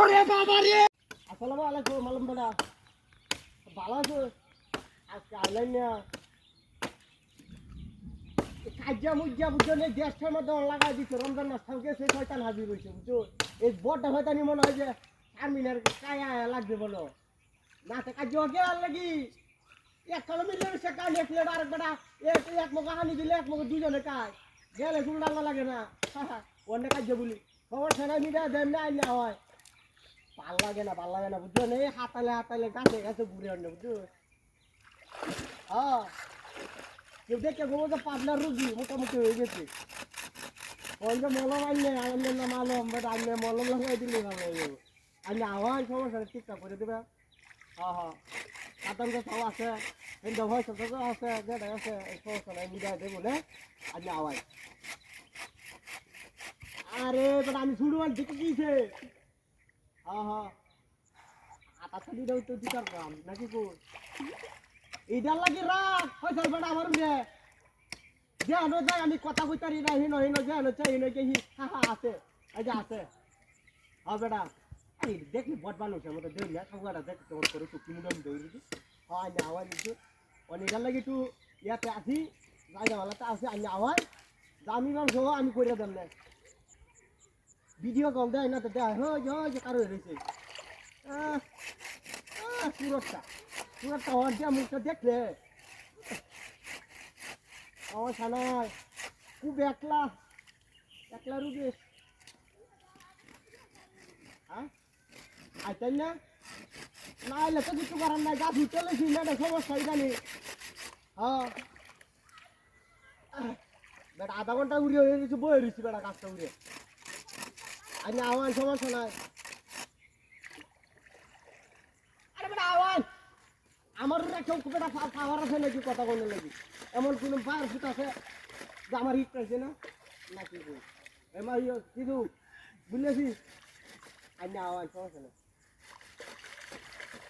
ওরে বাবা রে আসসালামু আলাইকুম মালুম বড়া ভালো আছো আজকে আইলেন না কাজিয়া মুজিয়া বুঝছ না গ্যাসটার মধ্যে লাগাই দিচ্ছে রমজান মাস থাকবে সেই শয়তান হাজির হয়েছে বুঝছ এই বড়টা শয়তানি মনে হয় যে আর্মিনার কায়া লাগবে বলো না তো কাজিয়া লাগি এক কালো মিলে সে কাজ এক প্লেট আরেক বেটা এক এক মুখে দিলে এক মুখে দুজনে কাজ গেলে শুন ডাল্লা লাগে না। অন্য কাজ বলি। খবর সেনা মিডিয়া দেন না, আইনা হয়। ভালো লাগে না, ভালো লাগে না বুঝছ না? এই হাতালে হাতালে গাছে গাছে ঘুরে আনলে বুঝছ হ্যাঁ কেউ দেখে বলব যে পাবনার রুগী, মোটামুটি হয়ে গেছে। যে মলম আনলে আনলে না মালম, বাট আনলে মলম লাগাই দিলে ভালো হয়ে যাবে। আনলে আওয়াজ সমস্যা ঠিকঠাক করে দেবে। হ্যাঁ হ্যাঁ। কাতান গাছ আছে কিন্তু ভয় সব আছে যেটা আছে সমস্যা নাই মিডিয়া দেবো না আনলে আওয়াজ আরে বাট আমি শুরু আর দেখে গিয়েছে হ্যাঁ হ্যাঁ। আটা ছাড়ি দাও তো দিতার গ্রাম নাকি কো এইটার লাগে রাখ হয়তো বেটা আমার নে যে আনো যায় আমি কথা কইতারি না হিনো হিনো যে আনো চাই হিনো কে হি হা হা, আছে। এই আছে। হ্যাঁ বেটা। দেখলি বট মানুষ আমার দেই না সবগাটা দেখ তোর করে তো কিনে দাম দেই দিছি হ্যাঁ আমি আওয়াজ দিছি। অনেকটার লাগে একটু ইয়াতে আছি, জায়গাওয়ালাতে আছে আমি আওয়াজ। দামি মাংস আমি করে দেন না। ভিডিও কল দেয় না তো দেয়। হয় হয় যে কারও রয়েছে সুরতটা সুরতটা হওয়ার যে মুখটা দেখলে আমার সানায় খুব একলা। একলা রুগী। আইতেন না? না এলে তো কিছু করার নাই গাছ চলেছি না এটা সমস্যা জানি হ্যাঁ। বেটা আধা ঘণ্টা উড়িয়ে হয়ে গেছে, বয়ে রয়েছি বেটা গাছটা উড়িয়ে আর না, আওয়াজ সমস্যা নাই আরে বেটা, আওয়াজ! আমার একটা একটা পাওয়ার আছে নাকি? কথা কোনো নাকি? এমন কোনো পাওয়ার ফুট আছে যে আমার হিট পাইছে না? নাকি এমন কিন্তু বুঝলেছি আর আওয়াজ সমস্যা নাই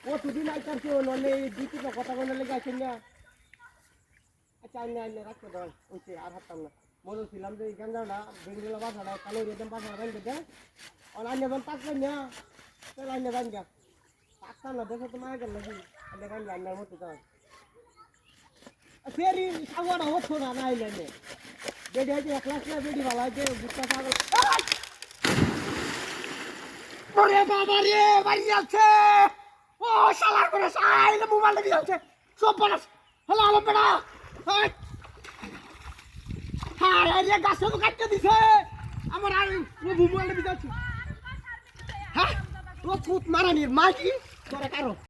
কতদিন আইতারছে নলে দুই তিনটা কথা কোনো লেগে আছেন না। আচ্ছা আইনে আইনে রাখতে দাও ওইছে আর হাঁটতাম না। মনে ছিলাম যে এই গাঞ্জাটা বেরিয়ে বাসাটা কালো রেদম বাসাটা বাইন্দে দেয় আর আইনে বান তাকবেন না, তাহলে আইনে বান যা তাকতাম না, দেখো তো গেল নাকি, আইনে যা আইনার মতো দাও। ফেরি, সাগর হতো না না আইলে নে বেডি আছে এক লাখ না, বেডি ভালো আছে বুটটা সাগর বাবা রে বাড়ি যাচ্ছে ও শালা করে সাইলে মোবাইলটা দিয়ে যাচ্ছে সব বড় হ্যালো আলম বেড়া হ্যাঁ রে গাছ তো কাটতে দিছে। আমার আর মোবাইলটা দিয়ে যাচ্ছে হ্যাঁ? ও কুত মারানির মাইকি? তোরা কারও।